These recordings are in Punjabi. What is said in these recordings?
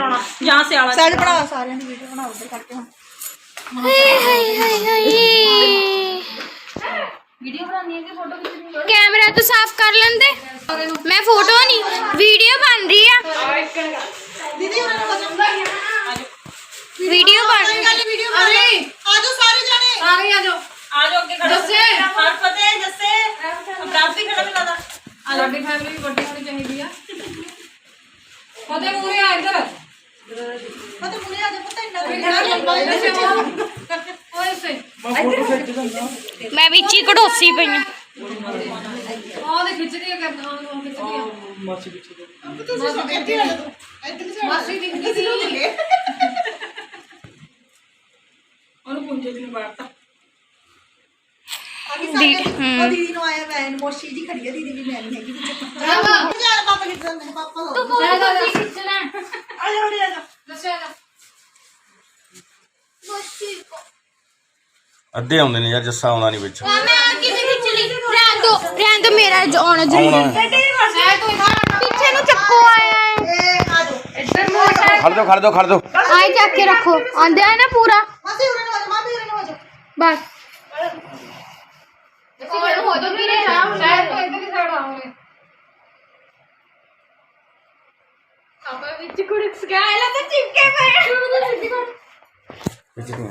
ਕਰਾਉਣਾ ਜਾਂ ਸਿਆਲਾ ਸਾਜ ਬਣਾ। ਸਾਰਿਆਂ ਦੀ ਵੀਡੀਓ ਬਣਾ ਉਧਰ ਕਰਕੇ ਹੁਣ। ਹਾਏ ਹਾਏ ਹਾਏ ਹਾਏ। ਵੀਡੀਓ ਬਣਾਉਣੀ ਹੈ ਕਿ ਫੋਟੋ ਖਿੱਚਣੀ ਹੈ? ਕੈਮਰਾ ਤਾਂ ਸਾਫ਼ ਕਰ ਲੈਂਦੇ। ਮੈਂ ਫੋਟੋ ਨਹੀਂ ਵੀਡੀਓ ਬਣ ਰਹੀ ਆ। ਦੀਦੀ ਉਹਨਾਂ ਨੂੰ ਬਚਾਉਂਦਾ ਵੀਡੀਓ ਬਣ ਵੀਡੀਓ ਬਣਾ ਰਹੇ। ਆਜੋ ਸਾਰੇ ਜਾਣੇ। ਆ ਗਈ ਆ ਜਾਓ ਆ ਜਾਓ ਅੱਗੇ ਖੜੋ। ਜੱਸੇ ਹਰ ਫਤਿਹ ਜੱਸੇ ਅਬਰਾਜ ਵੀ ਖੜਾ ਮਿਲਦਾ ਆ ਜਾਓ ਸਾਡੀ ਫੈਮਿਲੀ ਵੀ ਵੱਡੀ ਹੋਣੀ ਚਾਹੀਦੀ ਆ। ਉਹਦੇ ਮੂਰੇ ਆ ਇੱਧਰ ਪਤਾ ਮੁਰੇ ਆਜੋ ਪਤਾ ਇੰਨਾ ਬੜਾ ਲੰਬਾ ਹੈ ਓਏ ਸੇ ਮੈਂ ਵਿੱਚ ਹੀ ਕਢੋਸੀ ਪਈ ਆ। ਉਹਦੇ ਖਿੱਚਦੀ ਆ ਕਰਦਾ ਉਹ ਖਿੱਚਦੀ ਆ ਤੁਸੀਂ ਇੱਥੇ ਆ ਜਾਓ ਇੱਧਰ ਸੇ ਮਾਸੀ ਦਿਖਦੀ ਸੀ ਉਹਨੂੰ ਪੁੰਜੇ ਦੀ ਆਗੇ ਸਾਰੇ ਉਹ ਦੀਦੀ ਨੂੰ ਆਇਆ ਵੈਨ ਮੋਸ਼ੀ ਜੀ ਖੜੀ ਹੈ ਦੀਦੀ ਵੀ ਮੈਂ ਨਹੀਂ ਹੈਗੀ ਵਿੱਚ ਜਾਵਾ ਯਾਰ ਪਾਪਾ ਕਿੱਥੇ ਜਾਂਦੇ ਪਾਪਾ ਹੋ ਖਿੱਚਣਾ ਆ ਜਾ ਉਰੇ ਆ ਜਾ ਦੱਸਿਆ ਨਾ ਅੱਧੇ ਆਉਂਦੇ ਨੇ ਯਾਰ ਜੱਸਾ ਆਉਂਦਾ ਨਹੀਂ ਵਿੱਚ। ਮੈਂ ਆ ਕਿਵੇਂ ਖਿੱਚ ਲਈ ਰਹਿਣ ਦੋ ਰਹਿਣ ਦੋ ਮੇਰਾ ਜ- ਆਉਣਾ ਜ਼ਰੂਰੀ। ਆਉਣਾ। ਹੈ ਪਿੱਛੇ ਨੂੰ ਚੱਕੋ ਆਇਆ ਹੈ ਇਹ ਆ ਜਾਓ ਇੱਧਰ ਨੂੰ ਸਾਈਡ ਖੜ ਜਾਓ ਖੜ ਜਾਓ ਖੜ ਜਾਓ। ਆਏ ਚੱਕ ਕੇ ਰੱਖੋ। ਆਂਦੇ ਆ ਨਾ ਪੂਰਾ। ਮਾਸੀ ਉਰੇ ਨੂੰ ਆ ਜਾ ਮਾਮੀ ਉਰੇ ਨੂੰ ਆ ਜਾ। ਬਸ। ਹੋਰ ਹੋ ਜੋ ਵੀਰੇ ਹਾਂ ਸਾਈਡ ਤੋਂ ਇੱਧਰ ਦੀ ਸਾਈਡ ਆਉਂਗੇ ਆਪਾਂ ਵਿੱਚ ਕੁੜਕ ਸਕਾਇਲਾ ਤੇ ਚਿਪਕੇ ਪਏ। ਵਿੱਚ ਦੀਆਂ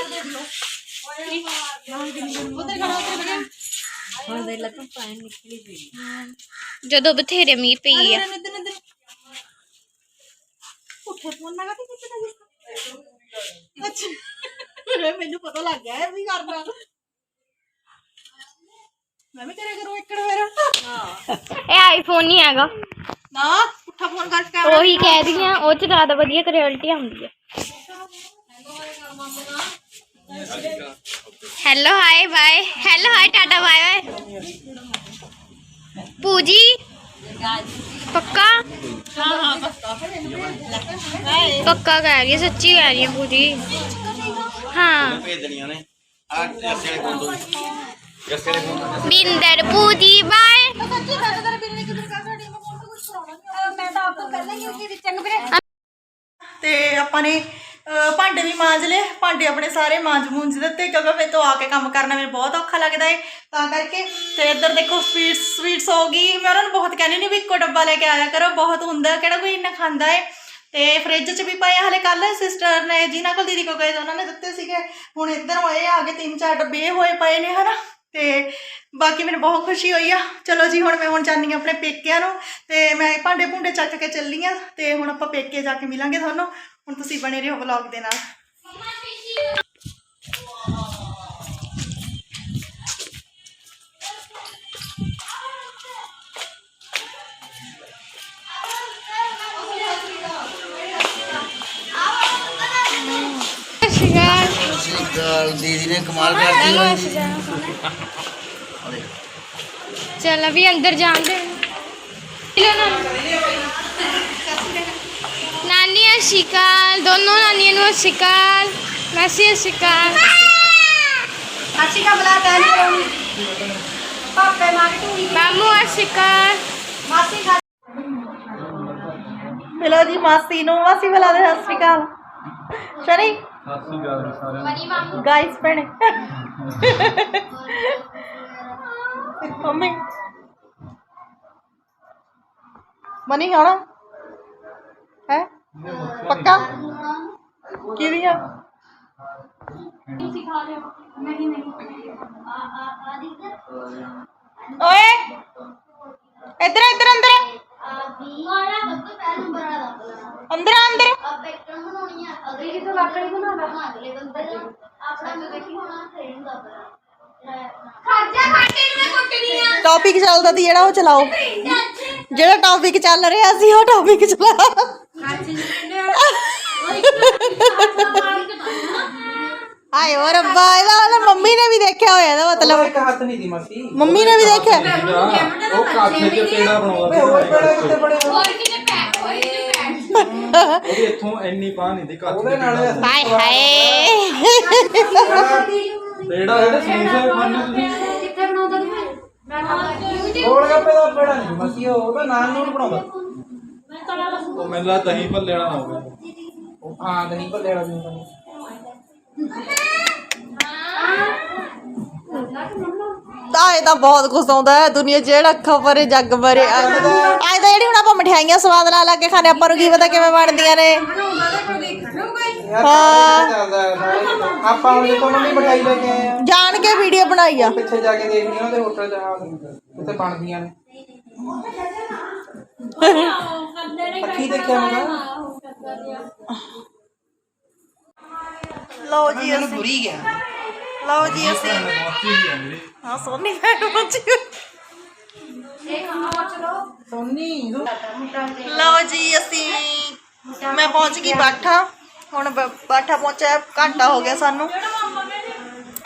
ਜਦੋਂ ਰਵਾ ਲੰਗਾ ਜਦੋਂ ਬਥੇਰੇ ਮੀਂਹ ਪਈ ਆ। ਉੱਠੇ ਫੋਨ ਲਗਾ ਕੇ ਕਿੱਥੇ ਦਾ ਅੱਛਾ ਮੈਨੂੰ ਪਤਾ ਲੱਗ ਗਿਆ ਇਹ ਵੀ ਕਰਨਾ ਮੈਂ ਵੀ ਤੇਰੇ ਘਰੋਂ ਇੱਕੜ ਫੇਰ ਇਹ ਆਈਫੋਨ ਨਹੀਂ ਹੈਗਾ। ਨਾ ਉੱਠਾ ਫੋਨ ਕਰਕੇ ਉਹੀ ਕਹਿ ਰਹੀ ਆ, ਉਹ ਚ ਜ਼ਿਆਦਾ ਵਧੀਆ ਕੁਆਲਿਟੀ ਆਉਂਦੀ ਹੈ hello hi bye hello hi tata bye bye ਪੂਜੀ ਪੱਕਾ ਹਾਂ ਹਾਂ ਪੱਕਾ ਪੱਕਾ ਕਹਿ ਰਹੀ ਹੈ ਸੱਚੀ ਕਹਿ ਰਹੀ ਹੈ ਪੂਜੀ ਹਾਂ ਭੇਜ ਦੇਣੀਆਂ ਨੇ ਆ। ਜੱਸੇ ਵਾਲੇ ਫੋਨ ਤੋਂ ਜੱਸੇ ਵਾਲੇ ਫੋਨ ਤੋਂ ਬਿੰਦਰ ਪੂਜੀ ਬਾਏ ਸੱਚੀ ਮੈਂ ਤਾਂ ਤੇਰੇ ਬਿਨਾਂ ਕਿਧਰ ਕਰ ਸਾਡੀ ਮੈਂ ਫੋਨ ਤੋਂ ਕੁਝ ਕਰਾਉਣਾ ਨਹੀਂ ਮੈਂ ਤਾਂ ਆਪ ਤੋਂ ਪਹਿਲਾਂ ਹੀ ਉਹਦੀ ਚੰਗ ਵੀਰੇ ਤੇ ਆਪਾਂ ਨੇ ਅਹ, ਭਾਂਡੇ ਵੀ ਮਾਂਜ ਲਏ ਭਾਂਡੇ ਆਪਣੇ ਸਾਰੇ ਮਾਂਜ ਮੂੰਜ ਦਿੱਤੇ ਕਿਉਂਕਿ ਫਿਰ ਤੋਂ ਆ ਕੇ ਕੰਮ ਕਰਨਾ ਮੈਨੂੰ ਬਹੁਤ ਔਖਾ ਲੱਗਦਾ ਏ। ਤਾਂ ਕਰਕੇ ਤੇ ਇੱਧਰ ਦੇਖੋ ਸਵੀਟਸ ਸਵੀਟਸ ਹੋ ਗਈ। ਮੈਂ ਉਹਨਾਂ ਨੂੰ ਬਹੁਤ ਕਹਿੰਦੀ ਨਹੀਂ ਵੀ ਇੱਕੋ ਡੱਬਾ ਲੈ ਕੇ ਆਇਆ ਕਰੋ ਬਹੁਤ ਹੁੰਦਾ ਕਿਹੜਾ ਕੋਈ ਇੰਨਾ ਖਾਂਦਾ ਏ। ਤੇ ਫ੍ਰਿਜ 'ਚ ਵੀ ਪਏ ਆ, ਹਲੇ ਕੱਲ ਸਿਸਟਰ ਨੇ ਜਿਨ੍ਹਾਂ ਕੋਲ ਦੀਦੀ ਕੋਲ ਗਏ ਸੀ ਉਹਨਾਂ ਨੇ ਦਿੱਤੇ ਸੀਗੇ। ਹੁਣ ਇੱਧਰ ਹੋਏ ਆ ਕੇ ਤਿੰਨ ਚਾਰ ਡੱਬੇ ਹੋਏ ਪਏ ਨੇ ਹਨਾ। ਤੇ ਬਾਕੀ ਮੈਨੂੰ ਬਹੁਤ ਖੁਸ਼ੀ ਹੋਈ ਆ। ਚਲੋ ਜੀ ਹੁਣ ਮੈਂ ਹੁਣ ਜਾਣੀ ਆਪਣੇ ਪੇਕਿਆਂ ਨੂੰ। ਤੇ ਮੈਂ ਭਾਂਡੇ ਭੁੰਡੇ ਚੱਕ ਕੇ ਚੱਲੀ ਆ। ਤੇ ਹੁਣ ਆਪਾਂ ਪੇਕੇ ਜਾ ਕੇ ਮਿਲਾਂਗੇ ਤੁਹਾਨੂੰ। ਹੁਣ ਤੁਸੀਂ ਬਣੇ ਰਹੋ ਵਲੌਗ ਦੇ ਨਾਲ ਸ਼ਿਕਾਰ ਦੀਦੀ ਨੇ ਕਮਾਲ ਚਲ ਅਭੀ ਅੰਦਰ ਜਾਣ ਦੇ ਲੋ ਨਾਨੀ ਅਸ਼ਿਕਾਲ ਦੋਨੋਂ ਨਾਨੀਆਂ ਨੂੰ ਅਸ਼ਿਕਾਲ ਮਾਸੀ ਅਸ਼ਿਕਾਲ ਅੱਛੀ ਕਾ ਬਲਾ ਕਹਿ ਪਾਪੇ ਮਾਰ ਟੂਈ ਮਾਮੂ ਅਸ਼ਿਕਾਲ ਮਾਸੀ ਖਾ ਮਿਲੋ ਜੀ ਮਾਸੀ ਨੂੰ ਮਾਸੀ ਬੁਲਾ ਦੇ ਸਤਿ ਸ਼੍ਰੀ ਅਕਾਲ। ਸ਼ਨੀ? ਗਾਇਸ ਭੈਣੇ। ਮੰਮੀ। ਮਨੀ ਖਾਣਾ ਹੈ? ਪੱਕਾ ਕਿਹਦੀ ਆ ਓਏ ਇੱਧਰ ਇੱਧਰ ਅੰਦਰ ਅੰਦਰ ਆ, ਅੰਦਰ ਖਰਜਾ ਖਾਤੇ ਨੂੰ ਮੈਂ ਕੁੱਟਣੀ ਆ ਟੌਪਿਕ ਚੱਲਦਾ ਤੀ ਜਿਹੜਾ ਉਹ ਚਲਾਓ ਜਿਹੜਾ ਟੌਪਿਕ ਚੱਲ ਰਿਹਾ ਸੀ ਉਹ ਟੌਪਿਕ ਚਲਾ ਆਏ ਓ ਰੱਬਾ ਇਹਦਾ ਮਤਲਬ ਮੰਮੀ ਨੇ ਵੀ ਦੇਖਿਆ ਹੋਇਆ ਇਹਦਾ ਮਤਲਬ। ਇੱਕ ਹੱਥ ਨਹੀਂ ਦੀ ਮਾਸੀ। ਮੰਮੀ ਨੇ ਵੀ ਦੇਖਿਆ। ਉਹ ਕਾਠੇ ਤੇ ਪੇੜਾ ਬਣਾਉਂਦਾ ਹੋਰ ਬੜਾ ਕਿੱਥੇ ਬੜੇ ਉਹਦੀ ਇੱਥੋਂ ਇੰਨੀ ਬਾਹ ਨਹੀਂ ਦੀ ਕਾਠੇ ਉਹਦੇ ਨਾਲ ਅਸੀਂ ਹਾਏ ਹਾਏ। ਪੇੜਾ ਜਿਹੜੇ ਸਮੋਸੇ ਖਾਣੇ ਤੁਸੀਂ। ਕਿੱਥੇ ਬਣਾਉਂਦਾ ਤੂੰ ਮੈਂ ਖਾਂਦਾ ਗੋਲ ਗੱਪੇ ਦਾ ਬੜਾ ਨਹੀਂ ਮਾਸੀ ਉਹ ਉਹਦਾ ਨਾਨ ਨੂੰ ਬਣਾਉਂਦਾ ਉਹ ਮੈਨੂੰ ਲੱਗਦਾ ਦਹੀਂ ਭੱਲੇ ਵਾਲਾ ਨਾ ਹੋਵੇ। ਉਹ ਹਾਂ ਨਹੀਂ ਭੱਲੇ ਵਾਲਾ ਵੀ ਹੁੰਦਾ ਤਾਂ ਇਹ ਤਾਂ ਬਹੁਤ ਕੁਝ ਆਉਂਦਾ ਹੈ ਦੁਨੀਆ 'ਚ ਜਿਹੜਾ ਅੱਖਾਂ ਪਰੇ ਜੱਗ ਪਰੇ ਅੱਜ ਤਾਂ ਜਿਹੜੀ ਹੁਣ ਆਪਾਂ ਮਠਿਆਈਆਂ ਸਵਾਦ ਲਾ ਲਾ ਕੇ ਖਾਣੇ ਆਪਾਂ ਨੂੰ ਕੀ ਪਤਾ ਕਿਵੇਂ ਬਣਦੀਆਂ ਨੇ। ਯਾਰ ਹਾਂ। ਚੱਲਦਾ ਹੈ ਸਾਰੇ ਕਿਤੇ। ਆਪਾਂ ਹੁਣ ਜਿੱਥੋਂ ਮੰਮੀ ਮਠਾਈ ਲੈ ਕੇ ਆਏ ਆ। ਜਾਣ ਕੇ ਵੀਡੀਓ ਬਣਾਈ ਆ। ਪਿੱਛੇ ਜਾ ਕੇ ਦੇਖਦੀ ਆ ਉਹਦੇ ਹੋਟਲ 'ਚ ਕਿੱਥੇ ਬਣਦੀਆਂ ਨੇ। ਅੱਖੀ ਦੇਖਿਆ ਲਓ ਜੀ ਅਸੀਂ। ਬੁਰੀ ਗਿਆ। ਲਓ ਜੀ ਅਸੀਂ। ਹਾਂ ਸੋਨੀ ਭੈਣ ਪਹੁੰਚੀ ਸੋਨੀ ਲਓ ਜੀ ਅਸੀਂ। ਮੈਂ ਪਹੁੰਚ ਗਈ ਬਾਠਾ। ਹੁਣ ਬਾਠਾ ਪਹੁੰਚਿਆ ਘੰਟਾ ਹੋ ਗਿਆ ਸਾਨੂੰ।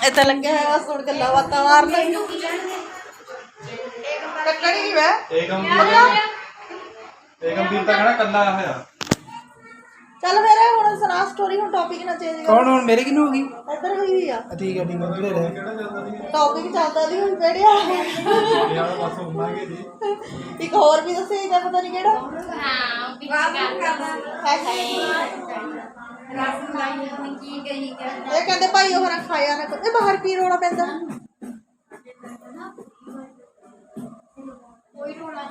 ਇੱਥੇ ਲੱਗਿਆ ਹੋਇਆ ਬਸ ਹੁਣ ਗੱਲਾਂ ਬਾਤਾਂ ਮਾਰਨ ਕੱਟਣੀ ਨਹੀਂ ਮੈਂ। ਏਕਮ ਏਕਮ ਵੀਰ ਤਾਂ ਕਹਿਣਾ ਕੱਲਾ ਆਇਆ ਹੋਇਆ। ਚੱਲ ਫਿਰ ਹੁਣ ਸੁਣਾ ਸਟੋਰੀ ਹੁਣ ਟੌਪਿਕ ਨਾ ਚੇਂਜ ਕਰ। ਕੌਣ ਹੁਣ ਮੇਰੇ ਕਿਨੂੰ ਹੋ ਗਈ? ਇੱਧਰ ਹੋਈ ਹੋਈ ਆ। ਆ ਠੀਕ ਹੈ ਠੀਕ ਹੈ ਜਿਹੜੇ ਰਹਿ। ਟੌਪਿਕ ਚੱਲਦਾ ਨਹੀਂ ਹੁਣ ਕਿਹੜਿਆ ਯਾਰ ਬਸ ਹੁੰਦਾਗੇ ਜੀ ਇੱਕ ਹੋਰ ਵੀ ਦੱਸੇ ਇਹਦਾ ਪਤਾ ਨਹੀਂ ਕਿਹੜਾ। ਹਾਂ ਪਿੱਛੇ ਕਰਦਾ ਹਾਏ ਹਾਏ। ਰਸ ਮਲਾਈ ਕੀ ਕਹੀ ਕਰਦਾ ਇਹ ਕਹਿੰਦੇ ਭਾਈ ਉਹ ਨਾ ਖਾਇਆ ਨਾ। ਇਹ ਬਾਹਰ ਕੀ ਰੋਣਾ ਪੈਂਦਾ? ਕੋਈ ਰੋਣਾ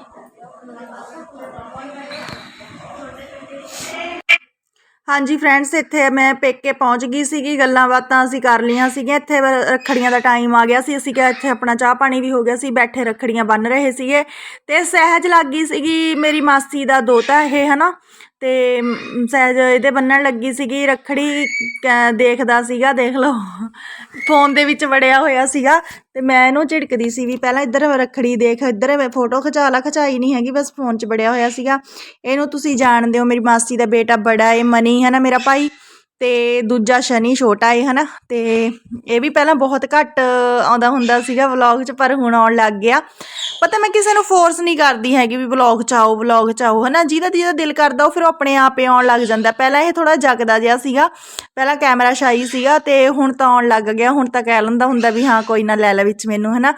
ਹਾਂਜੀ ਫਰੈਂਡਸ ਇੱਥੇ ਮੈਂ ਪੇਕੇ ਪਹੁੰਚ ਗਈ ਸੀਗੀ। ਗੱਲਾਂ ਬਾਤਾਂ ਅਸੀਂ ਕਰ ਲਈਆਂ ਸੀਗੀਆਂ। ਇੱਥੇ ਰੱਖੜੀਆਂ ਦਾ ਟਾਈਮ ਆ ਗਿਆ ਸੀ। ਅਸੀਂ ਕਿਹਾ ਇੱਥੇ ਆਪਣਾ ਚਾਹ ਪਾਣੀ ਵੀ ਹੋ ਗਿਆ ਸੀ। ਬੈਠੇ ਰੱਖੜੀਆਂ ਬੰਨ ਰਹੇ ਸੀਗੇ। ਤੇ ਸਹਿਜ ਲੱਗ ਗਈ ਸੀਗੀ। ਮੇਰੀ ਮਾਸੀ ਦਾ ਦੋਤਾ ਇਹ, ਹਨਾ? ਅਤੇ ਮ, ਸਹਿਜ ਇਹਦੇ ਬੰਨਣ ਲੱਗੀ ਸੀਗੀ ਰੱਖੜੀ ਕ- ਦੇਖਦਾ ਸੀਗਾ ਦੇਖ ਲਓ। ਫੋਨ ਦੇ ਵਿੱਚ ਵੜਿਆ ਹੋਇਆ ਸੀਗਾ ਅਤੇ ਮੈਂ ਇਹਨੂੰ ਝਿੜਕਦੀ ਸੀ ਵੀ ਪਹਿਲਾਂ ਇੱਧਰ ਰੱਖੜੀ ਦੇਖ ਇੱਧਰ ਮੈਂ ਫੋਟੋ ਖਿਚਾ ਲਾ ਖਿਚਾਈ ਨਹੀਂ ਹੈਗੀ ਬਸ ਫੋਨ 'ਚ ਵੜਿਆ ਹੋਇਆ ਸੀਗਾ। ਇਹਨੂੰ ਤੁਸੀਂ ਜਾਣਦੇ ਹੋ ਮੇਰੀ ਮਾਸੀ ਦਾ ਬੇਟਾ ਬੜਾ ਏ ਮਨੀ ਹੈ ਨਾ ਮੇਰਾ ਭਾਈ? ਅਤੇ ਦੂਜਾ ਸ਼ਨੀ ਛੋਟਾ ਏ ਹੈ ਨਾ ਅਤੇ ਇਹ ਵੀ ਪਹਿਲਾਂ ਬਹੁਤ ਘੱਟ ਆਉਂਦਾ ਹੁੰਦਾ ਸੀਗਾ ਵਲੌਗ 'ਚ, ਪਰ ਹੁਣ ਆਉਣ ਲੱਗ ਗਿਆ। ਪਤਾ ਮੈਂ ਕਿਸੇ ਨੂੰ ਫੋਰਸ ਨਹੀਂ ਕਰਦੀ ਹੈਗੀ ਵੀ ਵਲੌਗ 'ਚ ਆਓ, ਵਲੌਗ 'ਚ ਆਓ ਹੈ ਨਾ ਜਿਹਦਾ ਜਿਹਦਾ ਦਿਲ ਕਰਦਾ ਉਹ ਫਿਰ ਉਹ ਆਪਣੇ ਆਪ ਹੀ ਆਉਣ ਲੱਗ ਜਾਂਦਾ। ਪਹਿਲਾਂ ਇਹ ਥੋੜਾ ਜਗਦਾ ਜਿਹਾ ਸੀਗਾ। ਪਹਿਲਾਂ ਕੈਮਰਾ ਸ਼ਾਈ ਸੀਗਾ ਤੇ ਹੁਣ ਤਾਂ ਆਉਣ ਲੱਗ ਗਿਆ। ਹੁਣ ਤਾਂ ਕਹਿ ਲੈਂਦਾ ਹੁੰਦਾ ਵੀ ਹਾਂ, ਕੋਈ ਨਾ ਲੈ ਲੈ ਵਿੱਚ ਮੈਨੂੰ ਹੈ ਨਾ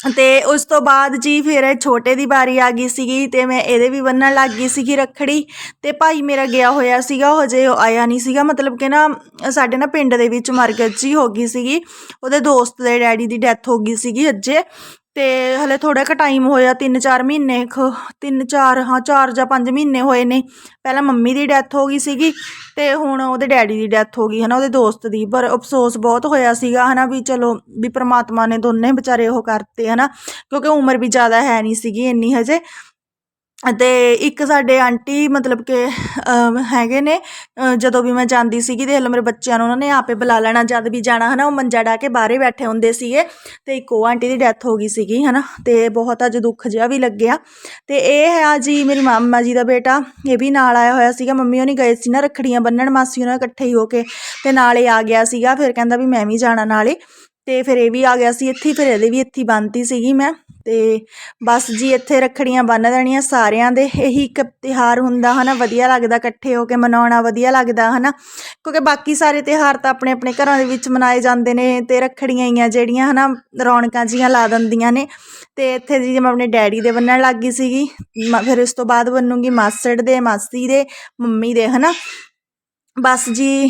ਅਤੇ ਉਸ ਤੋਂ ਬਾਅਦ ਜੀ ਫਿਰ ਛੋਟੇ ਦੀ ਵਾਰੀ ਆ ਗਈ ਸੀਗੀ ਅਤੇ ਮੈਂ ਇਹਦੇ ਵੀ ਬੰਨ੍ਹਣ ਲੱਗ ਗਈ ਸੀਗੀ ਰੱਖੜੀ ਅਤੇ ਭਾਈ ਮੇਰਾ ਗਿਆ ਹੋਇਆ ਸੀਗਾ, ਉਹ ਹਜੇ ਆਇਆ ਨਹੀਂ ਸੀਗਾ, ਮਤਲਬ ਕਿ ਨਾ ਸਾਡੇ ਨਾ ਪਿੰਡ ਦੇ ਵਿੱਚ ਮਰਗਤ ਜੀ ਹੋ ਗਈ ਸੀਗੀ, ਉਹਦੇ ਦੋਸਤ ਦੇ ਡੈਡੀ ਦੀ ਡੈਥ ਹੋ ਗਈ ਸੀਗੀ ਅੱਜੇ ਅਤੇ ਹਲੇ ਥੋੜ੍ਹਾ ਕੁ ਟਾਈਮ ਹੋਇਆ 3-4 ਮਹੀਨੇ ਕੁ 3-4 ਹਾਂ, ਚਾਰ ਜਾਂ ਪੰਜ ਮਹੀਨੇ ਹੋਏ ਨੇ। ਪਹਿਲਾਂ ਮੰਮੀ ਦੀ ਡੈਥ ਹੋ ਗਈ ਸੀਗੀ ਅਤੇ ਹੁਣ ਉਹਦੇ ਡੈਡੀ ਦੀ ਡੈਥ ਹੋ ਗਈ ਹੈ ਨਾ ਉਹਦੇ ਦੋਸਤ ਦੀ। ਪਰ ਅਫਸੋਸ ਬਹੁਤ ਹੋਇਆ ਸੀਗਾ ਹੈ ਨਾ ਵੀ ਚਲੋ, ਵੀ ਪਰਮਾਤਮਾ ਨੇ ਦੋਨੇ ਵਿਚਾਰੇ ਉਹ ਕਰਤੇ ਹੈ ਨਾ ਕਿਉਂਕਿ ਉਮਰ ਵੀ ਜ਼ਿਆਦਾ ਹੈ ਨਹੀਂ ਸੀਗੀ ਇੰਨੀ ਹਜੇ। ਅਤੇ ਇੱਕ ਸਾਡੇ ਆਂਟੀ ਮਤਲਬ ਕਿ ਹੈਗੇ ਨੇ ਜਦੋਂ ਵੀ ਮੈਂ ਜਾਂਦੀ ਸੀਗੀ ਦੇਖ ਲਓ ਮੇਰੇ ਬੱਚਿਆਂ ਨੂੰ ਉਹਨਾਂ ਨੇ ਆਪੇ ਬੁਲਾ ਲੈਣਾ, ਜਦ ਵੀ ਜਾਣਾ ਹੈ ਨਾ ਉਹ ਮੰਜਾ ਡਾਹ ਕੇ ਬਾਹਰੇ ਬੈਠੇ ਹੁੰਦੇ ਸੀਗੇ ਅਤੇ ਇੱਕ ਉਹ ਆਂਟੀ ਦੀ ਡੈਥ ਹੋ ਗਈ ਸੀਗੀ ਹੈ ਨਾ ਅਤੇ ਬਹੁਤ ਅੱਜ ਦੁੱਖ ਜਿਹਾ ਵੀ ਲੱਗਿਆ। ਅਤੇ ਇਹ ਹੈ ਆ ਜੀ ਮੇਰੀ ਮਾਮਾ ਜੀ ਦਾ ਬੇਟਾ, ਇਹ ਵੀ ਨਾਲ ਆਇਆ ਹੋਇਆ ਸੀਗਾ, ਮੰਮੀ ਉਹਨੀ ਗਏ ਸੀ ਨਾ ਰੱਖੜੀਆਂ ਬੰਨਣ, ਮਾਸੀ ਉਹਨਾਂ ਇਕੱਠੇ ਹੀ ਹੋ ਕੇ ਅਤੇ ਨਾਲ ਨਾਲੇ ਆ ਗਿਆ ਸੀਗਾ, ਫਿਰ ਕਹਿੰਦਾ ਵੀ ਮੈਂ ਵੀ ਜਾਣਾ ਨਾਲੇ। ਤੇ ਫਿਰ ਇਹ ਵੀ ਆ ਗਿਆ ਸੀ, ਇੱਥੇ ਫਿਰ ਇਹਦੇ ਵੀ ਇੱਥੇ ਬੰਨਤੀ ਸੀਗੀ ਮੈਂ, ਤੇ ਬਸ ਜੀ ਇੱਥੇ ਰੱਖੜੀਆਂ ਬੰਨ ਦੇਣੀਆਂ ਸਾਰਿਆਂ ਦੇ, ਇਹੀ ਇੱਕ ਤਿਉਹਾਰ ਹੁੰਦਾ ਹਨਾ, ਵਧੀਆ ਲੱਗਦਾ ਇਕੱਠੇ ਹੋ ਕੇ ਮਨਾਉਣਾ, ਵਧੀਆ ਲੱਗਦਾ ਹਨਾ, ਕਿਉਂਕਿ ਬਾਕੀ ਸਾਰੇ ਤਿਉਹਾਰ ਤਾਂ ਆਪਣੇ ਆਪਣੇ ਘਰਾਂ ਦੇ ਵਿੱਚ ਮਨਾਏ ਜਾਂਦੇ ਨੇ, ਤੇ ਰੱਖੜੀਆਂ ਹੀ ਆ ਜਿਹੜੀਆਂ ਹਨਾ, ਰੌਣਕਾਂ ਜੀਆਂ ਲਾ ਦਿੰਦੀਆਂ ਨੇ, ਤੇ ਇੱਥੇ ਜੀ ਮੈਂ ਆਪਣੇ ਡੈਡੀ ਦੇ ਬੰਨਣ ਲੱਗ ਗਈ ਸੀਗੀ, ਮ- ਫਿਰ ਇਸ ਤੋਂ ਬਾਅਦ ਬੰਨੂਗੀ ਮਾਸੜ ਦੇ, ਮਾਸੀ ਦੇ, ਮੰਮੀ ਦੇ ਹਨਾ ਬਸ ਜੀ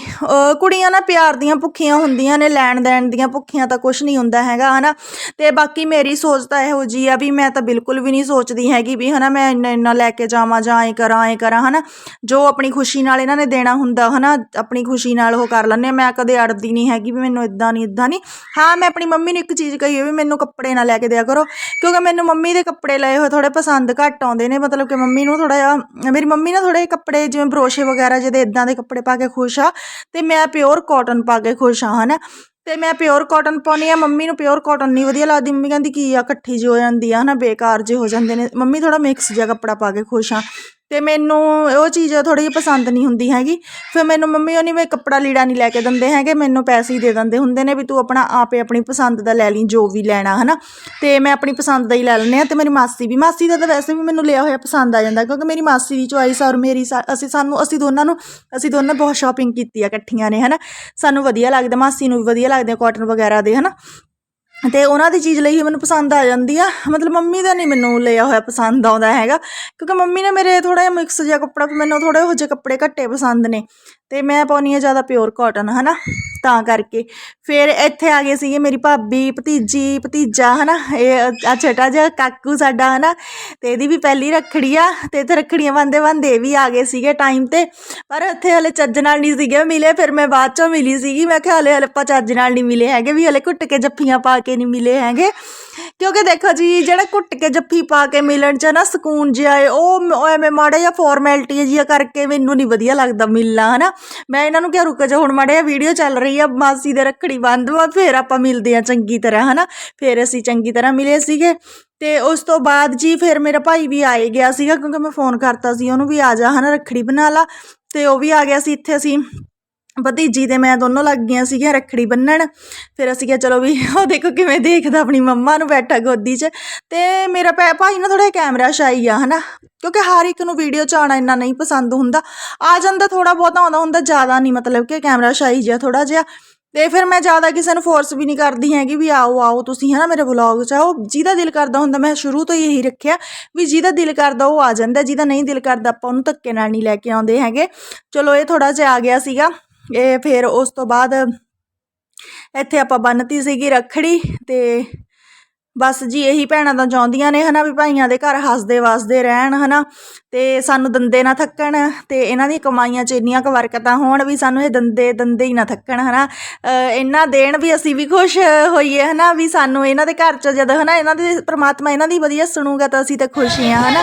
ਕੁੜੀਆਂ ਨਾ ਪਿਆਰ ਦੀਆਂ ਭੁੱਖੀਆਂ ਹੁੰਦੀਆਂ ਨੇ, ਲੈਣ ਦੇਣ ਦੀਆਂ ਭੁੱਖੀਆਂ ਤਾਂ ਕੁਝ ਨਹੀਂ ਹੁੰਦਾ ਹੈਗਾ, ਹਨਾ? ਤੇ ਬਾਕੀ ਮੇਰੀ ਸੋਚ ਤਾਂ ਇਹੋ ਜੀ ਆ ਵੀ ਮੈਂ ਤਾਂ ਬਿਲਕੁਲ ਵੀ ਨਹੀਂ ਸੋਚਦੀ ਹੈਗੀ ਵੀ, ਹਨਾ, ਮੈਂ ਇੰਨਾ ਇੰਨਾ ਲੈ ਕੇ ਜਾਵਾਂ ਜਾਂ ਐਂ ਕਰਾਂ ਐਂ ਕਰਾਂ, ਹਨਾ? ਜੋ ਆਪਣੀ ਖੁਸ਼ੀ ਨਾਲ ਇਹਨਾਂ ਨੇ ਦੇਣਾ ਹੁੰਦਾ, ਹਨਾ? ਆਪਣੀ ਖੁਸ਼ੀ ਨਾਲ ਉਹ ਕਰ ਲੈਂਦੇ ਆ। ਮੈਂ ਕਦੇ ਅੜਦੀ ਨਹੀਂ ਹੈਗੀ ਵੀ ਮੈਨੂੰ ਇਦਾਂ ਨਹੀਂ ਇਦਾਂ ਨਹੀਂ। ਹਾਂ, ਮੈਂ ਆਪਣੀ ਮੰਮੀ ਨੂੰ ਇੱਕ ਚੀਜ਼ ਕਹੀ ਹੋਈ ਵੀ ਮੈਨੂੰ ਕੱਪੜੇ ਨਾ ਲੈ ਕੇ ਦਿਆ ਕਰੋ, ਕਿਉਂਕਿ ਮੈਨੂੰ ਮੰਮੀ ਦੇ ਕੱਪੜੇ ਲਏ ਹੋਏ ਥੋੜੇ ਪਸੰਦ ਘੱਟ ਆਉਂਦੇ ਨੇ, ਮਤਲਬ ਕਿ ਮੰਮੀ ਨੂੰ ਥੋੜਾ ਜਿਹਾ, ਮੇਰੀ ਮੰਮੀ ਨਾ ਥੋੜੇ ਕੱਪੜੇ ਜਿਵੇਂ ਬਰੋਸ਼ੇ ਵਗੈਰਾ ਜਿਹਦੇ ਇਦਾਂ ਦੇ ਕੱਪੜੇ ਪਾ ਕੇ ਖੁਸ਼ ਆ ਤੇ ਮੈਂ ਪਿਓਰ ਕਾਟਨ ਪਾ ਕੇ ਖੁਸ਼ ਆ, ਹਨਾ? ਤੇ ਮੈਂ ਪਿਓਰ ਕਾਟਨ ਪਾਉਣੀ ਆ, ਮੰਮੀ ਨੂੰ ਪਿਓਰ ਕਾਟਨ ਨਹੀਂ ਵਧੀਆ ਲੱਗਦੀ, ਮੰਮੀ ਕਹਿੰਦੀ ਕੀ ਆ, ਇਕੱਠੀ ਜਿਹੀ ਹੋ ਜਾਂਦੀ ਆ, ਹਨਾ? ਬੇਕਾਰ ਜਿਹੇ ਹੋ ਜਾਂਦੇ ਨੇ। ਮੰਮੀ ਥੋੜਾ ਮਿਕਸ ਜਿਹਾ ਕੱਪੜਾ ਪਾ ਕੇ ਖੁਸ਼ ਆ। ਅਤੇ ਮੈਨੂੰ ਉਹ ਚੀਜ਼ ਥੋੜ੍ਹੀ ਜਿਹੀ ਪਸੰਦ ਨਹੀਂ ਹੁੰਦੀ ਹੈਗੀ। ਫਿਰ ਮੈਨੂੰ ਮੰਮੀ ਉਹ ਨਹੀਂ ਵੀ ਕੱਪੜਾ ਲੀੜਾ ਨਹੀਂ ਲੈ ਕੇ ਦਿੰਦੇ ਹੈਗੇ, ਮੈਨੂੰ ਪੈਸੇ ਹੀ ਦੇ ਦਿੰਦੇ ਹੁੰਦੇ ਨੇ ਵੀ ਤੂੰ ਆਪਣਾ ਆਪੇ ਆਪਣੀ ਪਸੰਦ ਦਾ ਲੈ ਲਈ, ਜੋ ਵੀ ਲੈਣਾ ਹੈ ਨਾ ਅਤੇ ਮੈਂ ਆਪਣੀ ਪਸੰਦ ਦਾ ਹੀ ਲੈ ਲੈਂਦੇ ਹਾਂ ਅਤੇ ਮੇਰੀ ਮਾਸੀ ਵੀ, ਮਾਸੀ ਦਾ ਤਾਂ ਵੈਸੇ ਵੀ ਮੈਨੂੰ ਲਿਆ ਹੋਇਆ ਪਸੰਦ ਆ ਜਾਂਦਾ ਕਿਉਂਕਿ ਮੇਰੀ ਮਾਸੀ ਦੀ ਚੁਆਇਸ ਔਰ ਮੇਰੀ ਸਾ- ਅਸੀਂ ਸਾਨੂੰ, ਅਸੀਂ ਦੋਨਾਂ ਨੂੰ, ਅਸੀਂ ਦੋਨਾਂ ਬਹੁਤ ਸ਼ਾਪਿੰਗ ਕੀਤੀ ਆ ਇਕੱਠੀਆਂ ਨੇ ਹੈ ਨਾ ਸਾਨੂੰ ਵਧੀਆ ਲੱਗਦਾ, ਮਾਸੀ ਨੂੰ ਵੀ ਵਧੀਆ ਲੱਗਦੇ ਆ ਕਾਟਨ ਵਗੈਰਾ ਦੇ ਹੈ ਨਾ ਅਤੇ ਉਹਨਾਂ ਦੀ ਚੀਜ਼ ਲਈ ਹੀ ਮੈਨੂੰ ਪਸੰਦ ਆ ਜਾਂਦੀ ਆ। ਮਤਲਬ ਮੰਮੀ ਦਾ ਨਹੀਂ ਮੈਨੂੰ ਲਿਆ ਹੋਇਆ ਪਸੰਦ ਆਉਂਦਾ ਹੈਗਾ। ਕਿਉਂਕਿ ਮੰਮੀ ਨੇ ਮੇਰੇ ਥੋੜ੍ਹਾ ਜਿਹਾ ਮਿਕਸ ਜਿਹਾ ਕੱਪੜਾ, ਮੈਨੂੰ ਥੋੜ੍ਹੇ ਇਹੋ ਜਿਹੇ ਕੱਪੜੇ ਘੱਟੇ ਪਸੰਦ ਨੇ। ਤੇ ਮੈਂ ਪਾਉਣੀ ਆ ਜ਼ਿਆਦਾ ਪਿਓਰ ਕਾਟਨ ਹਨਾ? ਤਾਂ ਕਰਕੇ। ਫਿਰ ਇੱਥੇ ਆ ਗਏ ਸੀਗੇ ਮੇਰੀ ਭਾਬੀ, ਭਤੀਜੀ, ਭਤੀਜਾ, ਹਨਾ? ਇਹ ਆ ਛੋਟਾ ਜਿਹਾ ਕਾਕੂ ਸਾਡਾ, ਹਨਾ? ਤੇ ਇਹਦੀ ਵੀ ਪਹਿਲੀ ਰੱਖੜੀ ਆ, ਤੇ ਇੱਥੇ ਰੱਖੜੀਆਂ ਬੰਦੇ ਬੰਦੇ ਵੀ ਆ ਗਏ ਸੀਗੇ ਟਾਈਮ ਤੇ। ਪਰ ਇੱਥੇ ਹਲੇ ਚੱਜ ਨਾਲ ਨਹੀਂ ਸੀਗੇ ਮਿਲੇ, ਫਿਰ ਮੈਂ ਬਾਅਦ ਚੋਂ ਮਿਲੀ ਸੀਗੀ। ਮੈਂ ਕਿਹਾ ਹਲੇ ਹਲੇ ਆਪਾਂ ਚੱਜ ਨਾਲ ਨਹੀਂ ਮਿਲੇ ਹੈਗੇ, ਵੀ ਹਲੇ ਘੁੱਟ ਕੇ ਜੱਫੀਆਂ ਪਾ ਕੇ ਨਹੀਂ ਮਿਲੇ ਹੈਗੇ। ਕਿਉਂਕਿ ਦੇਖੋ ਜੀ, ਜਿਹੜਾ ਘੁੱਟ ਕੇ ਜੱਫੀ ਪਾ ਕੇ ਮਿਲਣ ਚ ਨਾ ਸਕੂਨ ਜਿਹਾ ਏ, ਉਹ ਐਵੇਂ ਮਾੜਾ ਜਿਹਾ ਫਾਰਮੈਲਿਟੀ ਜਿਹਾ ਕਰਕੇ ਮੈਨੂੰ ਨਹੀਂ ਵਧੀਆ ਲੱਗਦਾ ਮਿਲਣਾ, ਹਨਾ? ਮੈਂ ਇਹਨਾਂ ਨੂੰ ਕਿਹਾ, ਰੁਕ ਜਾ, ਹੁਣ ਮਾੜਾ ਜਿਹਾ ਵੀਡੀਓ ਚੱਲ ਰਹੀ ਆ, ਮਾਸੀ ਦੇ ਰੱਖੜੀ ਬੰਦ ਵਾ, ਫਿਰ ਆਪਾਂ ਮਿਲਦੇ ਆ ਚੰਗੀ ਤਰ੍ਹਾਂ, ਹਨਾ? ਫਿਰ ਅਸੀਂ ਚੰਗੀ ਤਰ੍ਹਾਂ ਮਿਲੇ ਸੀਗੇ ਤੇ ਉਸ ਤੋਂ ਬਾਅਦ ਜੀ ਫਿਰ ਮੇਰਾ ਭਾਈ ਵੀ ਆਏ ਗਿਆ ਸੀਗਾ, ਕਿਉਂਕਿ ਮੈਂ ਫੋਨ ਕਰਤਾ ਸੀ, ਉਹਨੂੰ ਵੀ ਆ ਜਾ, ਹਨਾ, ਰੱਖੜੀ ਬਣਾ ਲਾ। ਤੇ ਉਹ ਵੀ ਆ ਗਿਆ ਸੀ, ਇੱਥੇ ਅਸੀਂ ਭਤੀਜੀ ਅਤੇ ਮੈਂ ਦੋਨੋਂ ਲੱਗ ਗਈਆਂ ਸੀਗੀਆਂ ਰੱਖੜੀ ਬੰਨ੍ਹਣ ਫਿਰ ਅਸੀਂ ਕਿਹਾ, ਚਲੋ ਵੀ ਉਹ ਦੇਖੋ ਕਿਵੇਂ ਦੇਖਦਾ ਆਪਣੀ ਮੰਮਾ ਨੂੰ ਬੈਠਾ ਗੋਦੀ 'ਚ। ਅਤੇ ਮੇਰਾ ਭੈ- ਭਾਈ ਨਾ ਥੋੜਾ ਕੈਮਰਾ ਸ਼ਾਈ ਆ ਹੈ ਨਾ ਕਿਉਂਕਿ ਹਰ ਇੱਕ ਨੂੰ ਵੀਡੀਓ 'ਚ ਆਉਣਾ ਇੰਨਾ ਨਹੀਂ ਪਸੰਦ ਹੁੰਦਾ। ਆ ਜਾਂਦਾ ਥੋੜ੍ਹਾ ਬਹੁਤਾ, ਆਉਂਦਾ ਹੁੰਦਾ ਜ਼ਿਆਦਾ ਨਹੀਂ, ਮਤਲਬ ਕਿ ਕੈਮਰਾ ਸ਼ਾਈ ਜਿਹਾ ਥੋੜ੍ਹਾ ਜਿਹਾ। ਤੇ ਫਿਰ ਮੈਂ ਜ਼ਿਆਦਾ ਕਿਸੇ ਨੂੰ ਫੋਰਸ ਵੀ ਨਹੀਂ ਕਰਦੀ ਹੈਗੀ ਵੀ ਆਓ ਆਓ ਤੁਸੀਂ ਹੈ ਨਾ ਮੇਰੇ ਵਲੌਗ 'ਚ। ਆਓ ਜਿਹਦਾ ਦਿਲ ਕਰਦਾ ਹੁੰਦਾ, ਮੈਂ ਸ਼ੁਰੂ ਤੋਂ ਹੀ ਇਹੀ ਰੱਖਿਆ ਵੀ ਜਿਹਦਾ ਦਿਲ ਕਰਦਾ ਉਹ ਆ ਜਾਂਦਾ, ਜਿਹਦਾ ਨਹੀਂ ਦਿਲ ਕਰਦਾ ਆਪਾਂ ਉਹਨੂੰ ਧੱਕੇ ਨਾਲ ਨਹੀਂ ਲੈ ਕੇ ਆਉਂਦੇ ਹੈਗੇ। ਚਲੋ, ਇਹ ਥੋੜਾ ਜਿਹਾ ਆ ਗਿਆ ਸੀਗਾ। ਇਹ ਫਿਰ ਉਸ ਤੋਂ ਬਾਅਦ ਇੱਥੇ ਆਪਾਂ ਬੰਨਤੀ ਸੀਗੀ ਰੱਖੜੀ ਤੇ ਬਸ ਜੀ ਇਹੀ ਭੈਣਾਂ ਤਾਂ ਚਾਹੁੰਦੀਆਂ ਨੇ ਹਨਾ ਵੀ ਭਾਈਆਂ ਦੇ ਘਰ ਹੱਸਦੇ ਵਸਦੇ ਰਹਿਣ ਹਨਾ ਤੇ ਸਾਨੂੰ ਦੰਦੇ ਨਾ ਥੱਕਣ ਤੇ ਇਹਨਾਂ ਦੀ ਕਮਾਈਆਂ 'ਚ ਇੰਨੀਆਂ ਕੁ ਬਰਕਤਾਂ ਹੋਣ ਵੀ ਸਾਨੂੰ ਇਹ ਦੰਦੇ ਦੰਦੇ ਹੀ ਨਾ ਥੱਕਣ ਹਨਾ। ਅਹ ਇਹਨਾਂ ਦੇਣ ਵੀ ਅਸੀਂ ਵੀ ਖੁਸ਼ ਹੋਈਏ ਹਨਾ ਵੀ ਸਾਨੂੰ ਇਹਨਾਂ ਦੇ ਘਰ 'ਚ ਜਦ ਹਨਾ ਇਹਨਾਂ ਦੇ ਪ੍ਰਮਾਤਮਾ ਇਹਨਾਂ ਦੀ ਵਧੀਆ ਸੁਣੂਗਾ ਤਾਂ ਅਸੀਂ ਤਾਂ ਖੁਸ਼ ਹੀ ਹਾਂ ਹਨਾ।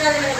Gracias.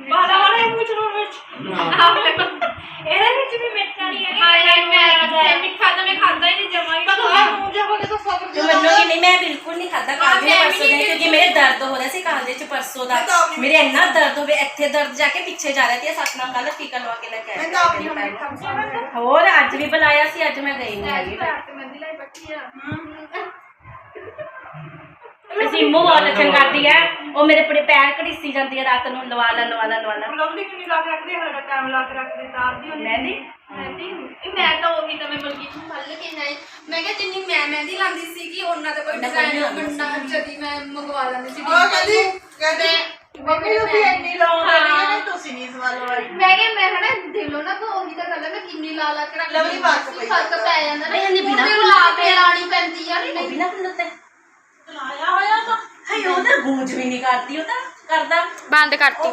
ਬਾਲਾ ਵਾਲਾ ਇਹ ਪੁੱਛ ਰੋ ਵਿੱਚ। ਆਹ ਲੈ। ਇਹਦੇ ਵਿੱਚ ਵੀ ਮਿੱਠਾ ਨਹੀਂ ਹੈਗਾ ਹਾਈਲਾਈਟ ਮੈਂ ਆ ਮਿੱਠਾ ਤਾਂ ਮੈਂ ਖਾਦਾ ਹੀ ਨਹੀਂ ਜਮਾ ਹੀ ਕਦੋਂ ਮੈਂ ਮੂੰਹ ਜਾ ਬੋਲੇ ਤਾਂ ਸਬਰ ਜੀ ਮੰਨੋਗੇ ਨਹੀਂ ਮੈਂ ਬਿਲਕੁਲ ਨਹੀਂ ਖਾਦਾ ਕੱਲ ਦੇ ਪਰਸੋਂ ਦੇ ਕਿਉਂਕਿ ਮੇਰੇ ਦਰਦ ਹੋ ਰਿਹਾ ਸੀ ਕੱਲ ਦੇ ਚ ਪਰਸੋਂ ਦਾ। ਮੇਰੇ ਇੰਨਾ ਦਰਦ ਹੋਵੇ ਇੱਥੇ ਦਰਦ ਜਾ ਕੇ ਪਿੱਛੇ ਜਾ ਰਿਹਾ ਸੀ ਸਤਨਾਮ ਕੱਲ ਟੀਕਾ ਲਵਾ ਕੇ ਲੈ ਕੇ ਮੈਂ ਤਾਂ ਆਪਣੀ ਮਿੱਠਾ ਹੋਰ ਅੱਜ ਵੀ ਬੁਲਾਇਆ ਸੀ ਅੱਜ ਮੈਂ ਗਈ ਨਹੀਂ ਹੈਗੀ। ਮੈਂ ਤੇ ਮੰਦੀ ਲਈ ਬੱਠੀ ਆ। ਸਿੰਮੂ ਬਹੁਤ ਲੱਛਣ ਕਰਦੀ ਹੈ ਉਹ ਮੇਰੇ ਪੜੇ ਪੈਰ ਘੜੀਸੀ ਜਾਂਦੀ ਹੈ ਰਾਤ ਨੂੰ ਲਵਾ ਲੈ ਲਵਾ ਲੈ ਲਵਾ ਲੈ। ਲਵਲੀ ਕਿੰਨੀ ਲਾ ਕੇ ਰੱਖਦੇ ਹੜਾ ਟਾਈਮ ਲਾ ਕੇ ਰੱਖਦੇ ਤਾਰਦੀ ਹੁੰਦੀ। ਮਹਿੰਦੀ? ਮਹਿੰਦੀ ਮੈਂ ਤਾਂ ਉਹੀ ਤਾਂ ਮੈਂ ਬਲਕੀ ਨੂੰ ਮੱਲ ਕੇ ਨਹੀਂ ਮੈਂ ਕਿਹਾ ਜਿੰਨੀ ਮੈਂ ਮਹਿੰਦੀ ਲਾਉਂਦੀ ਸੀਗੀ ਉਹਨਾਂ ਦਾ ਕੋਈ ਡਿਜ਼ਾਈਨ ਬੰਨਾ ਜਦੀ ਮੈਂ ਮੰਗਵਾ ਲੈਂਦੀ ਸੀ ਉਹ ਕਹਿੰਦੀ ਕਹਿੰਦੀ ਤੇ ਮੰਮੀ ਨੂੰ ਵੀ ਇੰਨੀ ਲਾਉਂਦੇ। ਨਹੀਂ ਤੁਸੀਂ ਨਹੀਂ ਇਸ ਵਾਰ ਲਵਾਈ ਮੈਂ ਕਿਹਾ ਮੈਂ ਹਨਾ ਦਿਲੋਂ ਨਾ ਤਾਂ ਉਹੀ ਤਾਂ ਗੱਲ ਹੈ ਮੈਂ ਕਿੰਨੀ ਲਾ ਲਾ ਕੇ ਰੱਖਦੀ ਲਵਲੀ। ਫ਼ਰਕ ਪੈ ਜਾਂਦਾ। ਨਾ। ਨਹੀਂ, ਇਹਨੇ ਬਿਨਾਂ ਲਾ ਕੇ ਲਾਣੀ ਪੈਂਦੀ ਆ। ਨਹੀਂ ਬਿਨਾ ਕੁੰਡਲ ਤੇ ਲਾਇਆ ਹੋਇਆ ਤਾਂ। ਹਾਏ ਉਹ ਤਾਂ ਗੂੰਜ ਵੀ ਨਹੀਂ ਕਰਦੀ ਉਹ ਤਾਂ ਕਰਦਾ। ਬੰਦ ਕਰਤੀ।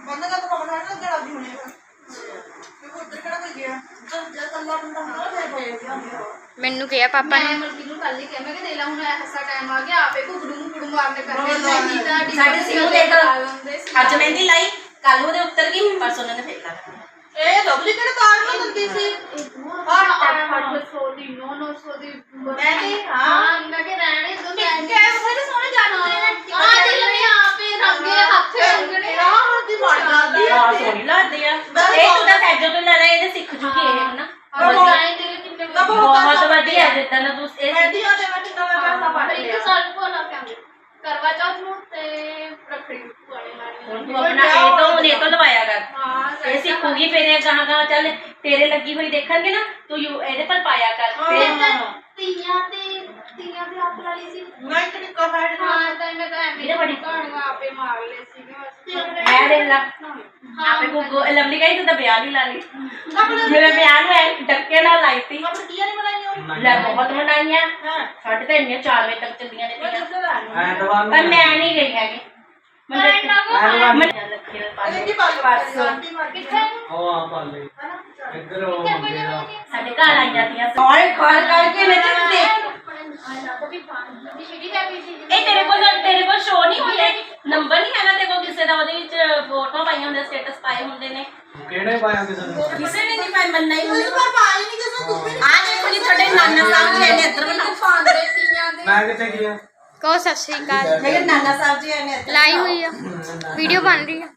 ਬੰਦ ਕਰ ਤਾਂ ਪਵਨ ਨਾਲ ਜੜਾ ਦੀ ਹੋਣੀ ਤੇ ਉਹ ਉੱਧਰ ਕਿਹੜਾ ਕੋਈ ਗਿਆ? ਜਦ ਜਦ ਅੱਲਾ ਬੰਦਾ ਹੁੰਦਾ ਫਿਰ ਹੋਏ ਗਿਆ। ਮੈਨੂੰ ਕਿਹਾ ਪਾਪਾ ਮੈਂ ਨੇ। ਮਲਕੀ ਨੂੰ ਕੱਲ ਹੀ ਕਿਹਾ ਮੈਂ ਕਿ ਦੇ ਲਾ ਹੁਣ ਐਸਾ ਟਾਈਮ ਆ ਗਿਆ ਆਪੇ ਘੁਗੜੂ ਨੂੰ ਕੁੜੂ ਮਾਰਨੇ ਕਰਦੇ ਬਹੁਤ ਨਹੀਂ ਤਾਂ ਸਾਡੇ ਸਿੰਮੂ ਦੇ ਤਾਂ ਅੱਜ ਮਹਿੰਦੀ ਲਾਈ ਕੱਲ ਉਹਦੇ ਉੱਤਰ ਗਈ ਪਰਸੋਂ ਉਹਨੇ ਫੇਰ ਲਾ ਇਹ ਲਵਲੀ ਕਿਹੜਾ ਤਾਰ ਨੂੰ ਦਿੰਦੀ ਸੀ? ਹਰ 800 ਦੀ 900 ਦੀ ਮੈਂ ਤੇ ਹਾਂ। ਮੈਂ ਕਿ ਰਹਿਣੇ ਦੋ ਕੈਸ ਸੋਹਣੇ ਜਾਣਦੇ ਨੇ। ਆ ਦਿਲ ਨੇ ਆਪੇ ਰੰਗੇ ਹੱਥੇ ਰੰਗਣੇ ਰਾਹ ਦੀ ਮਾਰ ਲੱਗਦੀ ਆ। ਆਹ ਸੋਹਣੀ ਲੱਗਦੀ ਆ। ਇਹ ਤੂੰ ਤਾਂ ਸੈਜੋ ਤੋਂ ਲੜਾ ਇਹਦੇ ਸਿੱਖ ਜੂਗੀ ਇਹ ਹਨਾ। ਬਹੁਤ ਵਧੀਆ ਜਿੱਦਾਂ ਨਾ ਤੂੰ ਇਹ ਵਧੀਆ ਤੇ ਮੈਂ ਕਿੰਨਾ ਮੈਂ ਪੈਸਾ ਪਾ ਲਿਆ ਇੱਕ ਸਾਲ ਕੋਲ ਕੈਮਰੇ ਕਰਵਾ ਚੌਥ ਨੂੰ ਤੇ ਰੱਖੜੀ ਵਾਲੇ ਨਾਲ ਹੁਣ ਤੂੰ ਆਪਣਾ ਇਹ ਤੋਂ ਨੇ ਤੋਂ ਲਵਾਇਆ ਕਰ। ਹਾਂ ਇਹ ਸਿੱਖੂਗੀ ਫਿਰ ਇਹ ਗਾਹਾਂ ਗਾਹਾਂ ਚੱਲ ਤੇਰੇ ਲੱਗੀ ਹੋਈ ਦੇਖਣਗੇ ਨਾ ਤੂੰ ਯੂ- ਇਹਦੇ ਪਰ ਪਾਇਆ ਕਰ। ਫਿਰ ਤੀਆਂ ਤੇ ਤੀਆਂ ਤੇ ਆਪ ਲਾ ਲਈ ਸੀ। ਮੈਂ ਇੱਕ ਨਿੱਕਾ ਫੈਟ ਹਾਂ ਤਾਂ ਮੈਂ ਤਾਂ ਇਹਦੇ ਐਵੇਂ ਬੜੀ ਕਹਾਣੀਆਂ ਆਪੇ ਮਾਰ ਲਏ ਸੀਗੇ ਬਸ। ਮੈਂ ਦੇਖ ਲਾ। ਆਪੇ ਗੁੱਗੋ ਇਹ ਲਵਲੀ ਕਹੀ ਤੂੰ ਤਾਂ ਵਿਆਹ ਨਹੀਂ ਲਾ ਲਈ। ਮੇਰੇ ਵਿਆਹ। ਨੂੰ ਐ ਡੱਕੇ ਨਾਲ ਲਾਈ ਤੀ। ਆਪਣੀ ਕੀਆਂ ਨਹੀਂ ਬਣਾਈਆਂ ਲੈ ਬਹੁਤ ਮਨਾਈਆਂ ਹਾਂ। ਸਾਡੇ ਤਾਂ ਇੰਨੀਆਂ 4 ਵਜੇ ਤੱਕ ਚੱਲੀਆਂ ਨੇ ਮੈਂ ਤੀਆਂ। ਦੱਸਦਾ ਨਹੀਂ ਐਤਵਾਰ ਪਰ ਨੂੰ ਮੈਂ ਨਹੀਂ ਗਈ ਹੈਗੀ। ਸਾਡੇ ਘਰ ਆਈ ਜਾਂਦੀਆਂ ਸਾਰੇ ਖਾਲ ਕਰਕੇ ਮੈਂ ਚਿੱਤੇ ਇਹ ਤੇਰੇ ਕੋਲ ਤੇਰੇ ਕੋਲ ਸ਼ੋ ਨਹੀਂ ਹੁੰਦੇ ਨੰਬਰ ਨਹੀਂ ਹੈ ਨਾ ਤੇਰੇ ਕੋਲ ਕਿਸੇ ਦਾ ਉਹਦੇ ਵਿੱਚ ਫੋਟੋ ਪਾਈਆਂ ਹੁੰਦੇ ਸਟੇਟਸ ਪਾਏ ਹੁੰਦੇ ਨੇ ਕਿਹੜੇ ਪਾਇਆ ਕਿਸੇ ਨੇ ਕਿਸੇ ਨੇ ਨਹੀਂ ਪਾਈ ਮੰਨਾ ਹੀ ਹੁੰਦੀ ਪਰ ਪਾਈ ਨਹੀਂ ਕਿਸੇ ਤੂੰ ਵੀ ਆ ਦੇਖੋ ਜੀ ਤੁਹਾਡੇ ਨਾਨਾ ਸਾਹਿਬ ਜੀ ਨੇ ਇੱਧਰ ਬਣਾਓ ਪਾਉਂਦੇ ਤੀਆਂ ਦੇ ਮੈਂ ਕਿੱਥੇ ਗਿਆ ਕਹੋ ਸਤਿ ਸ਼੍ਰੀ ਅਕਾਲ ਮੇਰੇ ਨਾਨਾ ਸਾਹਿਬ ਜੀ ਨੇ ਲਾਈ ਹੋਈ ਆ ਵੀਡੀਓ ਬਣ ਰਹੀ ਆ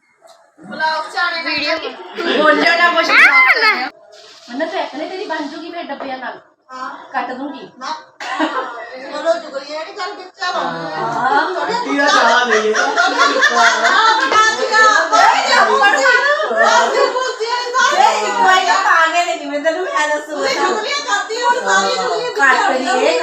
ਬਲੌਗ ਚਾਣੇ ਵੀਡੀਓ ਬੋਲਿਓ ਨਾ ਕੁਛ ਲੈ ਮੰਨਾ ਤੇ ਇਤਨੇ ਤੇਰੀ ਬਣ ਜੂਗੀ ਫਿਰ ਡੱਬਿਆਂ ਨਾਲ ਹਾਂ ਕੱਟ ਦੂੰਗੀ ਨਾ ਚਲੋ ਚੁਗਲੀ ਇਹ ਨਹੀਂ ਗੱਲ ਬੱਚਾ ਵਾ ਟੀ ਦਾ ਚਾਹ ਲੈ ਲਿਆ ਆ ਬਿਨਾ ਦਿਗਾ ਕੋਈ ਨਹੀਂ ਹੋਣੀ ਸਾਡੀ ਬੁੱਧੀ ਸਾਰੀ ਕੋਈ ਨਾ ਪਾਗੇ ਨੇ ਜਿਵੇਂ ਤੈਨੂੰ ਮੈਂ ਦੱਸੂ ਚੁਗਲੀਆਂ ਕਰਦੀ ਹੁਣ ਸਾਰੀ ਚੁਗਲੀਆਂ ਕੱਟ ਲਈਏ